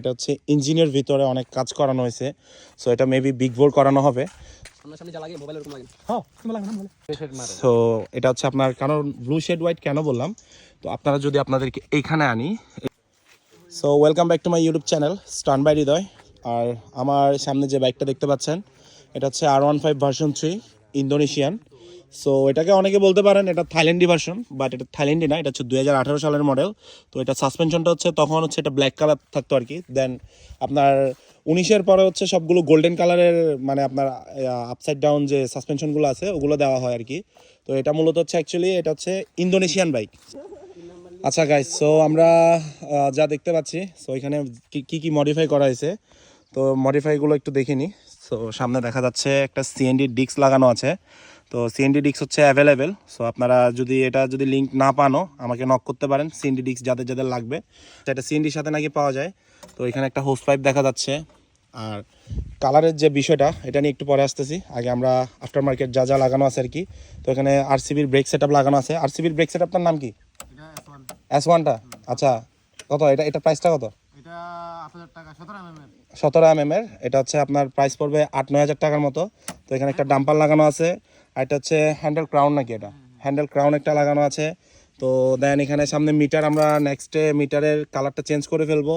এটা হচ্ছে ইঞ্জিনের ভিতরে অনেক কাজ করানো হয়েছে। সো এটা মেবি বিগ বোর করানো হবে। সামনাসামনি যা লাগে মোবাইল এরকম লাগে হ্যাঁ সো এটা হচ্ছে আপনার কারণ ব্লু শেড হোয়াইট কেন বললাম? তো আপনারা যদি আপনাদেরকে এইখানে আনি so welcome back to my YouTube channel Stan by Hridoy আর আমার সামনে যে বাইকটা দেখতে পাচ্ছেন এটা হচ্ছে R one five version three Indonesian so এটাকে অনেকে বলতে পারেন এটা থাইল্যান্ডি ভার্সন বাট এটা থাইল্যান্ডি না, এটা হচ্ছে দুই হাজার আঠারো সালের মডেল তো এটা সাসপেনশনটা হচ্ছে, তখন হচ্ছে এটা ব্ল্যাক কালার থাকতো আর কি দেন আপনার উনিশের পরে হচ্ছে সবগুলো গোল্ডেন কালারের মানে আপনার আপসাইড ডাউন যে সাসপেনশনগুলো আছে, ওগুলো দেওয়া হয় আর কি তো এটা মূলত হচ্ছে অ্যাকচুয়ালি এটা হচ্ছে ইন্দোনেশিয়ান বাইক আচ্ছা গাইস সো আমরা যা দেখতে পাচ্ছি সো এখানে কি কি মডিফাই করা হয়েছে? তো মডিফাইগুলো একটু দেখিনি সো সামনে দেখা যাচ্ছে একটা সিএনডি ডিস্ক লাগানো আছে। তো সিএনডি ডিক্স হচ্ছে অ্যাভেলেবেল সো আপনারা যদি এটা যদি লিঙ্ক না পানো আমাকে নক করতে পারেন সিএনডি ডিক্স যাদের যাদের লাগবে। এটা সিএনডির সাথে নাকি পাওয়া যায়। তো এখানে একটা হোস পাইপ দেখা যাচ্ছে। আর কালারের যে বিষয়টা এটা নিয়ে একটু পরে আসতেছি। আগে আমরা আফটার মার্কেট যা যা লাগানো আছে আর কি। তো এখানে আরসিবির ব্রেক সেট লাগানো আছে। আরসিবির ব্রেক সেট নাম কি? এস ওয়ানটা আচ্ছা কত? এটা এটা প্রাইসটা কত? সতেরো এম এম এর। এটা হচ্ছে আপনার প্রাইস পড়বে আট নয় হাজার টাকার মতো। তো এখানে একটা ডাম্পার লাগানো আছে। আর এটা হচ্ছে হ্যান্ডেল ক্রাউন নাকি এটা? হ্যান্ডেল ক্রাউন একটা লাগানো আছে। তো দেন এখানে সামনে মিটার আমরা নেক্সটে মিটারের কালারটা চেঞ্জ করে ফেলব।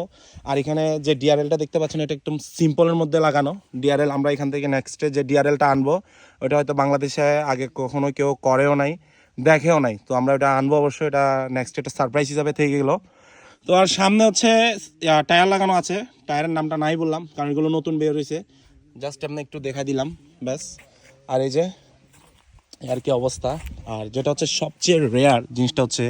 আর এখানে যে ডিআরএলটা দেখতে পাচ্ছেন, এটা একদম সিম্পলের মধ্যে লাগানো। ডিআরএল আমরা এখান থেকে নেক্সটে যে ডিআরএলটা আনব, ওটা হয়তো বাংলাদেশে আগে কখনো কেউ করেও নাই, দেখেও নাই। তো আমরা ওটা আনব অবশ্যই এটা নেক্সট এটা সারপ্রাইজ হিসাবে থেকে গেলো। তো আর সামনে হচ্ছে টায়ার লাগানো আছে। টায়ারের নামটা নাই বললাম, কারণ এগুলো নতুন বের হয়েছে জাস্ট আপনি একটু দেখা দিলাম, ব্যাস। আর এই যে আর কি অবস্থা? আর যেটা হচ্ছে সবচেয়ে রেয়ার জিনিসটা হচ্ছে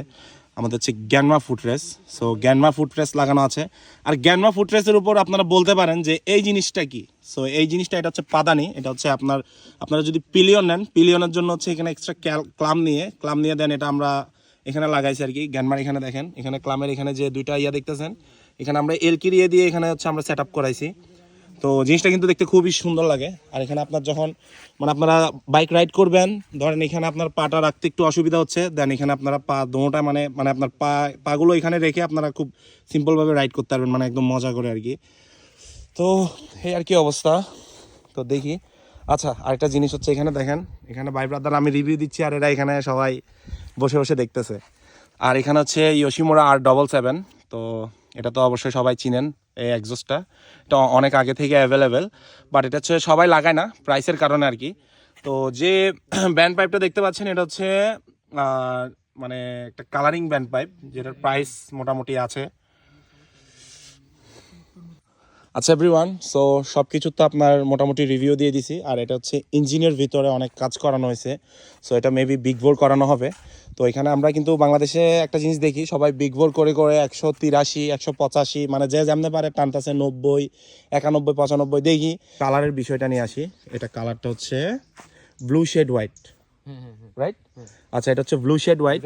আমাদের হচ্ছে গ্যানমা ফুটরেস। সো গ্যানমা ফুটরেস লাগানো আছে। আর গ্যানমা ফুটরেসের উপর আপনারা বলতে পারেন যে এই জিনিসটা কি? সো এই জিনিসটা এটা হচ্ছে পাদানি। এটা হচ্ছে আপনার, আপনারা যদি পিলিয়ন নেন, পিলিয়নের জন্য হচ্ছে এখানে এক্সট্রা ক্লাম নিয়ে ক্লাম নিয়ে দেন, এটা আমরা এখানে লাগাইছি আর কি। গ্যানমার এখানে দেখেন, এখানে ক্লামের এখানে যে দুইটা ইয়া দেখতেছেন, এখানে আমরা এলকিরিয়ে দিয়ে এখানে হচ্ছে আমরা সেট আপ করাইছি। তো জিনিসটা কিন্তু দেখতে খুবই সুন্দর লাগে। আর এখানে আপনার যখন মানে আপনারা বাইক রাইড করবেন, ধরেন এখানে আপনার পাটা রাখতে একটু অসুবিধা হচ্ছে দেন এখানে আপনারা পা, দোনোটা মানে মানে আপনার পা, পাগুলো এখানে রেখে আপনারা খুব সিম্পলভাবে রাইড করতে পারবেন মানে একদম মজা করে আর কি তো এই আর কি অবস্থা, তো দেখি। আচ্ছা আরেকটা জিনিস হচ্ছে এখানে দেখেন, এখানে ভাই ব্রাদার আমি রিভিউ দিচ্ছি আর এরা এখানে সবাই বসে বসে দেখতেছে। আর এখানে হচ্ছে ইয়োশিমোরা আর ডবল সেভেন তো এটা তো অবশ্যই সবাই চিনেন। এই এক্সোসটা এটা অনেক আগে থেকে অ্যাভেলেবেল বাট এটা হচ্ছে সবাই লাগায় না প্রাইসের কারণে আর কি। তো যে ব্যান্ড পাইপটা দেখতে পাচ্ছেন, এটা হচ্ছে মানে একটা কালারিং ব্যান্ড পাইপ যেটার প্রাইস মোটামুটি আছে। আচ্ছা এভরিওয়ান সো সব কিছুর তো আপনার মোটামুটি রিভিউ দিয়ে দিছি, আর এটা হচ্ছে ইঞ্জিনের ভিতরে অনেক কাজ করানো হয়েছে সো এটা মেবি বিগ বোর করানো হবে। তো এখানে আমরা কিন্তু বাংলাদেশে একটা জিনিস দেখি সবাই বিগ বোর করে করে একশো তিরাশি একশো পঁচাশি মানে যে যেমনে পারে টানতাছে নব্বই একানব্বই পঁচানব্বই দেখি। কালারের বিষয়টা নিয়ে আসি এটা কালারটা হচ্ছে ব্লু শেড হোয়াইট রাইট আচ্ছা এটা হচ্ছে ব্লু শেড হোয়াইট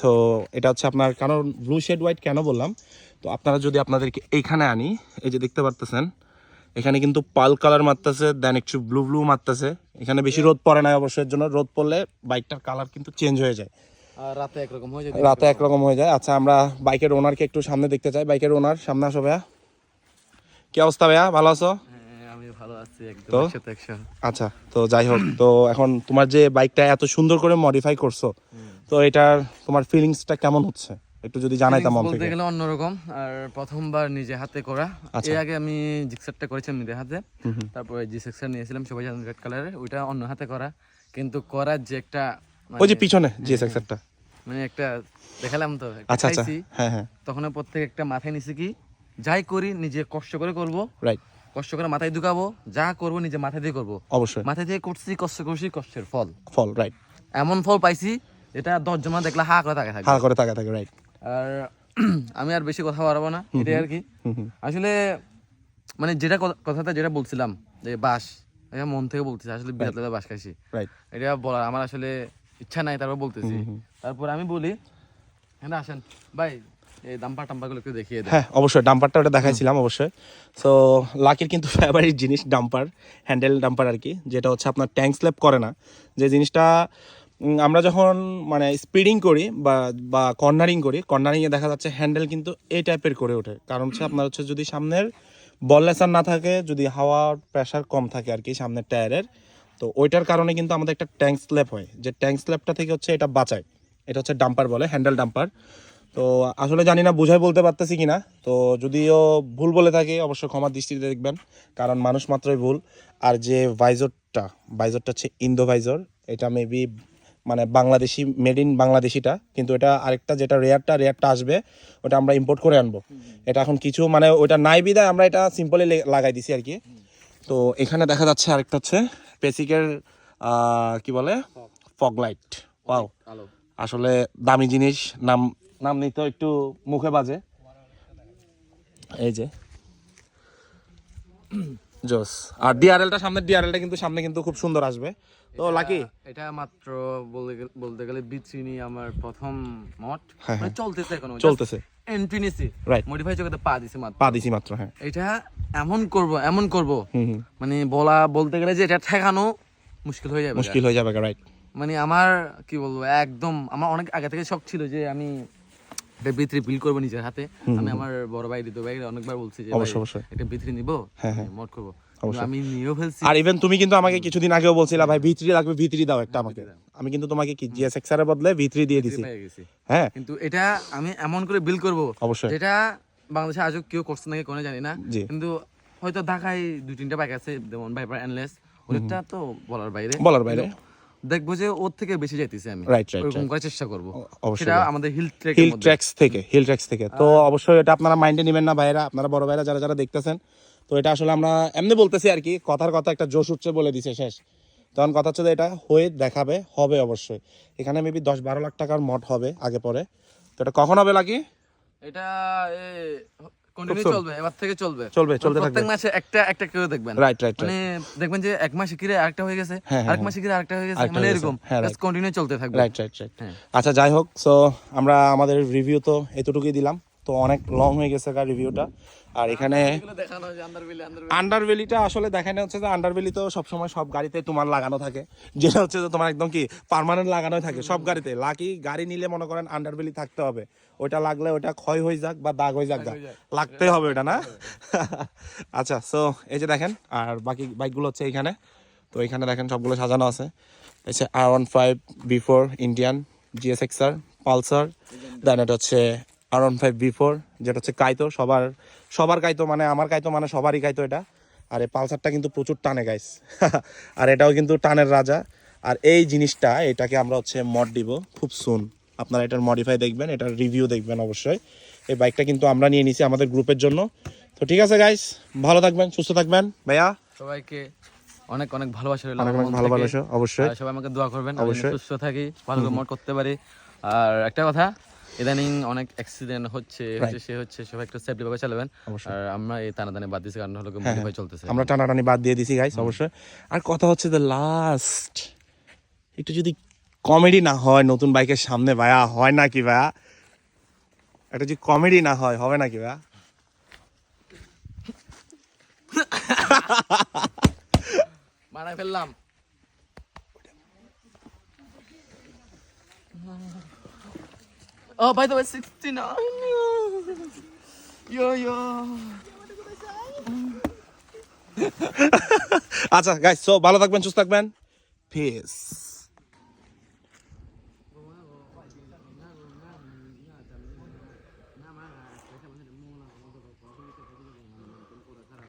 সো এটা হচ্ছে আপনার কারণ ব্লু শেড হোয়াইট কেন বললাম? তো আপনারা যদি আপনাদেরকে এইখানে আনি এই যে দেখতে পারতেছেন এখানে কিন্তু পাল কালার মারতেছে দেন একটু ব্লু ব্লু মারতেছে। এখানে বেশি রোদ পড়ে না অবশ্যই জন্য রোদ পড়লে বাইকটার কালার কিন্তু চেঞ্জ হয়ে যায়। রাতে একরকম হয়ে যায় রাতে একরকম হয়ে যায়। আচ্ছা আমরা বাইকের ওনারকে একটু সামনে দেখতে চাই। বাইকের ওনার সামনে আসো ভাইয়া। কি অবস্থা ভাইয়া? ভালো আছো? হ্যাঁ, ভালো আছি একদম তো? আচ্ছা তো যাই হোক তো এখন তোমার যে বাইকটা এত সুন্দর করে মডিফাই করছ তো এটার তোমার ফিলিংসটা কেমন হচ্ছে? একটু যদি জানাইতাম মন থেকে গেলে অন্যরকম আর প্রথমবার নিজে হাতে করা। আচ্ছা। এর আগে আমি জিক্সারটা করেছিলাম নিজে হাতে। তারপরে জি নিয়েছিলাম সবাই জানেন রেড কালারের ওইটা অন্য হাতে করা। কিন্তু করার যে একটা ওই যে পিছনে জিএস এক্সেটটা মানে একটা দেখালাম তো আচ্ছা আচ্ছা। হ্যাঁ হ্যাঁ। তখন প্রত্যেক একটা মাথায় নিছি কি যাই করি নিজে কষ্ট করে করব। রাইট কষ্ট করে মাথায় ঢুকাবো যা করব নিজে মাথায় দিয়ে করব। অবশ্যই। মাথায় দিয়ে করছি কষ্ট করছি কষ্টের ফল। ফল রাইট এমন ফল পাইছি এটা দশ জন দেখলে হা করে তাকে থাকবে হাল করে থাকে রাইট আর আমি আর বেশি কথা বাড়াবো না এটাই আর কি। আসলে মানে যেটা কথাটা যেটা বলছিলাম যে বাস এটা মন থেকে বলতেছি আসলে বিরাট বাস খাইছি। রাইট এটা বলার আমার আসলে ইচ্ছা নাই তারপর বলতেছি। তারপর আমি বলি হ্যাঁ আসেন। ভাই এই দাম্পা টাম্পা গুলো একটু দেখিয়ে দেন। হ্যাঁ অবশ্যই ডাম্পারটা ওটা দেখাইছিলাম অবশ্যই। সো লাকির কিন্তু ফেভারিট জিনিস ডাম্পার হ্যান্ডেল ডাম্পার আর কি যেটা হচ্ছে আপনার ট্যাঙ্ক স্ল্যাপ করে না। যে জিনিসটা আমরা যখন মানে স্পিডিং করি বা বা কর্নারিং করি কর্নারিংয়ে দেখা যাচ্ছে হ্যান্ডেল কিন্তু এই টাইপের করে ওঠে। কারণ হচ্ছে আপনার হচ্ছে যদি সামনের বল লেসার না থাকে যদি হাওয়ার প্রেশার কম থাকে আর কি সামনের টায়ারের তো ওইটার কারণে কিন্তু আমাদের একটা ট্যাঙ্ক স্ল্যাপ হয়। যে ট্যাঙ্ক স্ল্যাপটা থেকে হচ্ছে এটা বাঁচায়। এটা হচ্ছে ডাম্পার বলে হ্যান্ডেল ডাম্পার তো আসলে জানি না, বুঝাই বলতে পারতেছি কিনা। তো যদিও ভুল বলে থাকি অবশ্যই ক্ষমার দৃষ্টিতে দেখবেন, কারণ মানুষ মাত্রই ভুল। আর যে ভাইজরটা ভাইজরটা হচ্ছে ইন্দো ভাইজর এটা মেবি মানে বাংলাদেশি মেড ইন বাংলাদেশিটা, কিন্তু এটা আরেকটা যেটা রেয়ারটা রেয়ারটা আসবে, ওটা আমরা ইম্পোর্ট করে আনব। এটা এখন কিছু মানে ওটা নাই বিদায় আমরা এটা সিম্পলি লাগাই দিছি আর কি। তো এখানে দেখা যাচ্ছে আরেকটা হচ্ছে পেসিকের কি বলে? ফগ লাইট ওয়াও আসলে দামি জিনিস নাম নাম নিতে একটু মুখে বাজে। এই যে। জোস আর ডিআরএলটা সামনে ডিআরএলটা কিন্তু সামনে কিন্তু খুব সুন্দর আসবে। তো লাকি এটা মাত্র বলতে গেলে বলতে গেলে বিচ্ছিনি আমার প্রথম মট হ্যাঁ, মানে চলতেছে এখনও। চলতেছে। এন্ট্রি নিছি Right. মডিফাই চোখে পা দিছি মাত্র। পা দিছি মাত্র হ্যাঁ। এটা এমন করব এমন করব। মানে বলা বলতে গেলে যে এটা ঠেকানো মুশকিল হয়ে যাবে মুশকিল হয়ে যাবে রাইট মানে আমার কি বলব একদম আমার অনেক আগে থেকে শখ ছিল যে আমি একটা বিথ্রি বিল করব নিজের হাতে। আমি আমার বড় ভাই ঋতু ভাই অনেকবার বলছি যে অবশ্যই। একটা বিথ্রি নিবো? করব কিন্তু আমি নিয়েও ফেলছি। আর ইভেন তুমি কিন্তু আমাকে কিছুদিন আগেও বলছিলা ভাই ভিতরি লাগবে ভিতরি দাও একটা আমাকে। আমি কিন্তু তোমাকে কি জিএস এর বদলে ভিতরি দিয়ে দিছি। হ্যাঁ। কিন্তু এটা আমি এমন করে বিল করব অবশ্যই। যেটা বাংলাদেশে আজও কেউ করছে নাকি কোনো জানি না। কিন্তু হয়তো ঢাকায় দুই তিনটা বাইক আছে যেমন ভাইপার এনলেস ওটা তো বলার বাইরে। বলার বাইরে। দেখব যে ওর থেকে বেশি যাইতেছি আমি। ওরকম করার চেষ্টা করব। অবশ্যই, সেটা আমাদের হিল ট্রেকের হিল থেকে হিল ট্র্যাক্স থেকে। তো অবশ্যই এটা আপনারা মাইন্ডে নেবেন না ভাইরা আপনারা বড় ভাইরা যারা যারা দেখতেছেন তো এটা আসলে আমরা এমনি বলতেছি আর কি কথার কথা একটা জোশ উঠছে বলে দিছে শেষ। তখন কথা হচ্ছে যে এটা হয়ে দেখাবে হবে অবশ্যই। এখানে মেবি দশ বারো লাখ টাকার মঠ হবে আগে পরে। তো এটা কখন হবে লাগি এটা কন্টিনিউ চলবে এবার থেকে চলবে। চলবে, চলতে প্রত্যেক থাকবে। মাসে একটা একটা করে দেখবেন। রাইট রাইট মানে দেখবেন যে এক মাসে কিরে আরেকটা হয়ে গেছে হ্যাঁ, আরেক মাসে কিরে আরেকটা হয়ে গেছে আরেকটা মানে এরকম। হ্যাঁ, কন্টিনিউ চলতে থাকবে। রাইট রাইট রাইট হ্যাঁ। আচ্ছা যাই হোক সো আমরা আমাদের রিভিউ তো এতটুকুই দিলাম। তো অনেক লং হয়ে গেছে গা রিভিউটা আর এখানে এগুলো দেখানো যে আন্ডারবিলে আন্ডার আন্ডারভেলিটা আসলে দেখানো হচ্ছে যে আন্ডারভেলি তো সবসময় সব গাড়িতে তোমার লাগানো থাকে। যেটা হচ্ছে যে তোমার একদম কি পার্মানেন্ট লাগানোই থাকে সব গাড়িতে। লাকি গাড়ি নিলে মনে করেন আন্ডারভেলি থাকতে হবে। ওটা লাগলে ওটা ক্ষয় হয়ে যাক বা দাগ হয়ে যাক। লাগতে হবে ওটা না? আচ্ছা সো এই যে দেখেন আর বাকি বাইকগুলো হচ্ছে এইখানে তো এখানে দেখেন সবগুলো সাজানো আছে। হচ্ছে R one five B four Indian Gixxer Pulsar then এটা হচ্ছে R one five B four যেটা হচ্ছে কাইতো সবার সবার কাইতো মানে আমার কাইতো মানে সবারই কাইতো এটা। আর এই পালসারটা কিন্তু প্রচুর টানে গাইস আর এটাও কিন্তু টানের রাজা। আর এই জিনিসটা এটাকে আমরা হচ্ছে মড দিব খুব সুন আপনারা এটার মডিফাই দেখবেন এটার রিভিউ দেখবেন অবশ্যই। এই বাইকটা কিন্তু আমরা নিয়ে নিছি আমাদের গ্রুপের জন্য। তো ঠিক আছে গাইস ভালো থাকবেন সুস্থ থাকবেন। ভাইয়া? সবাইকে অনেক অনেক ভালোবাসা রইল অনেক অনেক। ভালোবাসা অবশ্যই। সবাই আমাকে দোয়া করবেন অবশ্যই। সুস্থ থাকি ভালো মোট করতে পারি। আর একটা কথা ইদানিং অনেক অ্যাক্সিডেন্ট হচ্ছে হচ্ছে সে হচ্ছে সবাই একটু সেফটি ভাবে চালাবেন। আর আমরা এই টানাটানি বাদ দিছি কারণ হলো মডিফাই চলতেছে। আমরা টানাটানি বাদ দিয়ে দিছি গাইস অবশ্যই। আর কথা হচ্ছে যে লাস্ট একটু যদি কমেডি না হয় নতুন বাইকের সামনে ভাইয়া হয় নাকি ভাইয়া? একটা যদি কমেডি না হয় হবে নাকি ভাইয়া? মারা ফেললাম। Oh, by the way, 69. Yo, yo. আচ্ছা গাইস সো ভালো থাকবেন সুস্থ থাকবেন পিস